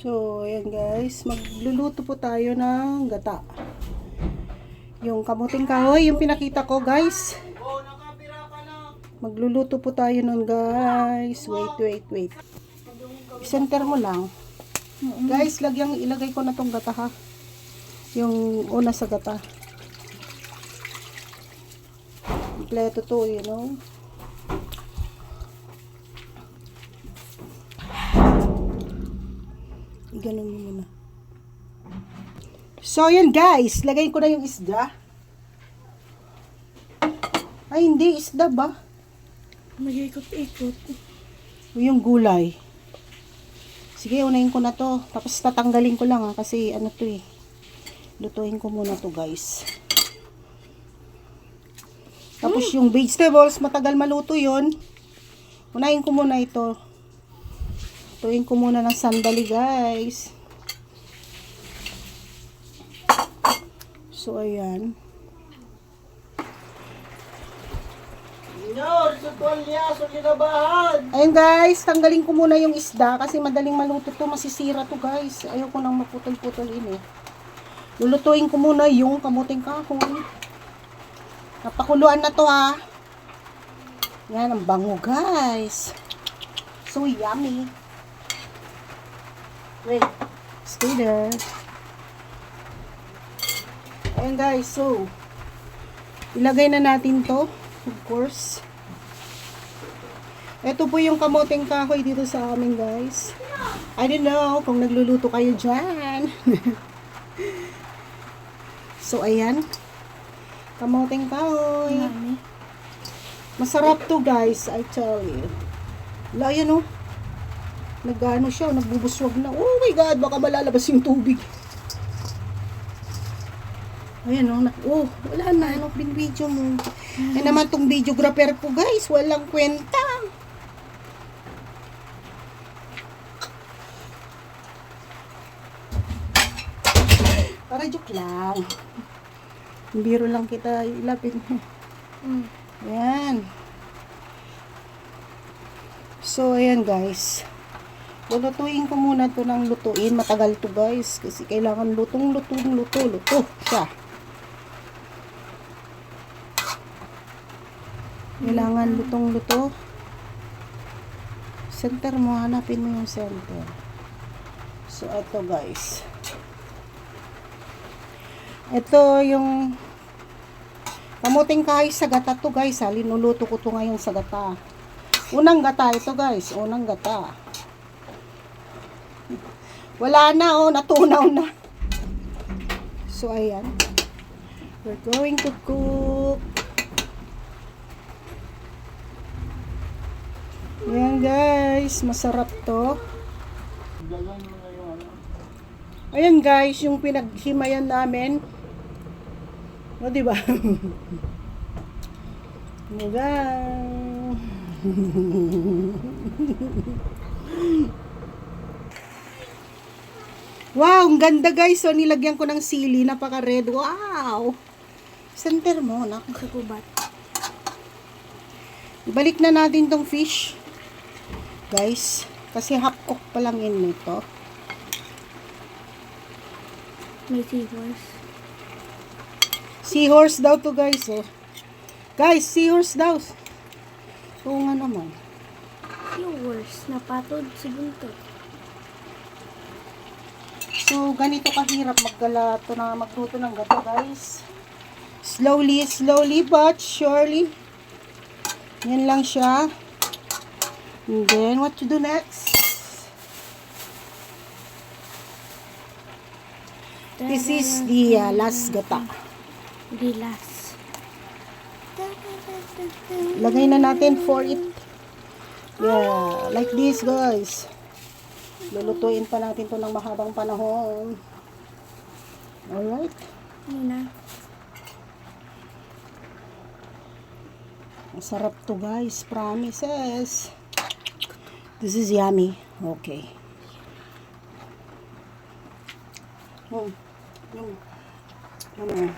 So, ayan guys, magluluto po tayo ng gata. Yung kamuting kahoy, yung pinakita ko guys. Magluluto po tayo nun guys. Wait, wait, wait. Center mo lang. Guys, lagyang ilagay ko na tong gata ha. Yung una sa gata. Kompleto to, you know. Ganun mo muna. So, yan guys. Lagay ko na yung isda. Ay, hindi. Isda ba? Mag-ikot-ikot. Yung gulay. Sige, unahin ko na to. Tapos tatanggalin ko lang ha. Kasi ano to eh. Lutuin ko muna to guys. Tapos yung vegetables, matagal maluto yon. Unahin ko muna ito. Lutuin ko muna ng sandali guys. So, ayan. Ayun guys, tanggalin ko muna yung isda kasi madaling maluto to, masisira to guys. Ayoko nang maputol-putol ini. Lulutuin ko muna yung kamuting kahoy. Napakuluan na to ha. Yan, ang bango guys. So yummy. Wait, stay there. Ayun guys, so ilagay na natin to, of course. Ito po yung kamoting kahoy dito sa amin, guys. I don't know kung nagluluto kayo dyan. so, ayan. Kamoting kahoy. Masarap to, guys. I tell you. Wala, yan, oh. Nagano siya, nagbubuswag na. Oh my God, baka malalabas yung tubig. Ayan, oh. Na, oh, wala na. Ano video mo? Eh naman tong videographer ko, guys. Walang kwenta. Para joke lang. Biro lang kita ilapit mo. Mm. Ayan. So, ayan guys. Lulutuin ko muna to ng lutuin. Matagal to guys. Kasi kailangan lutong, lutong, luto, luto siya. Kailangan lutong, luto. Center mo. Hanapin mo yung center. So, ito guys. Ito yung kamuting kahoy sa gata to guys. Ha. Linuluto ko to ngayon sa gata. Unang gata ito guys. Unang gata. Wala na oh. Natunaw na. So ayan. We're going to cook. Ayan guys. Masarap to. Ayan guys. Yung pinaghimayan namin. O, di ba? Mugang. wow, ang ganda guys. So, nilagyan ko ng sili. Napaka-red. Wow! Center mo, nak. Sa kubat. Ibalik na natin tong fish. Guys. Kasi half cook pa lang yun nito. May seahorse. Seahorse daw to guys, oh. Guys, seahorse daw. Oo nga naman. Seahorse. Napatod si buntot. So, ganito kahirap maggala to na magluto ng gato, guys. Slowly, slowly, but surely. Yan lang siya. And then, what to do next? This is the uh, last gata. Bilas. Lagay na natin for it. Yeah, like this, guys. Lulutuin pa natin to ng mahabang panahon. Alright. Muna. Masarap to guys, promises. This is yummy. Okay. Hmm. Hmm. Ano?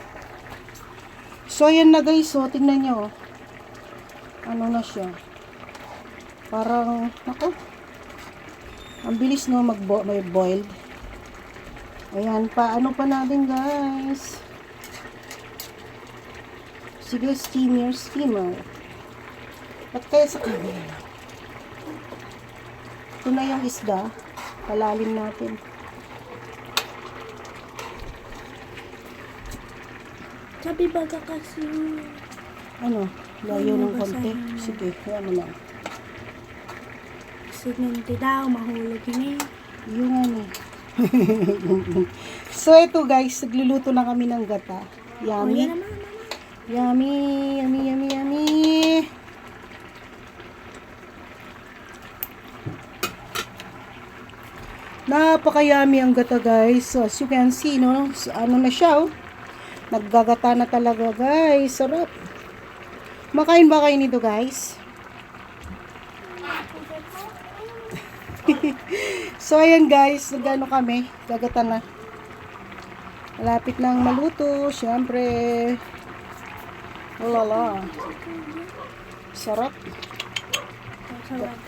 So, ayan na guys. So, tingnan nyo. Ano na siya. Parang, ako. Ang bilis no mag may boiled. Ayan, paano pa natin guys? Sige, steamer, steamer. Ba't kaya sa camera? Ito na yung isda. Palalim natin. Sabi baga kasi Ano? Layo ng Ano, konti. Sige, kaya mo lang. Sinente daw, mahulog yun eh. Yung ano. so, ito guys, nagluluto na kami ng gata. Yummy. mama. Yummy, yummy, yummy, yummy. Napaka-yummy ang gata guys. So, as you can see, no, so, ano na siya, oh. Naggagata na talaga guys. Sarap. Makain ba kayo nito guys? so, ayan guys, nagano kami. Gagata na. Malapit nang maluto. Siyempre, Lala. Sarap. Sarap.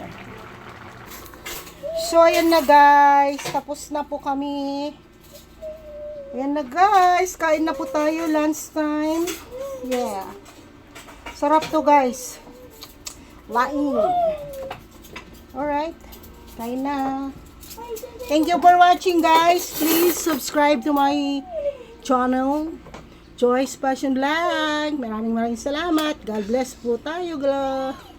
So, ayan na guys. Tapos na po kami. Ayan na guys. Kain na po tayo lunch time. Yeah. Sarap to guys. Laing. Alright. Kain na. Thank you for watching guys. Please subscribe to my channel. Joyce Passion Vlog. Maraming maraming salamat. God bless po tayo. Gla.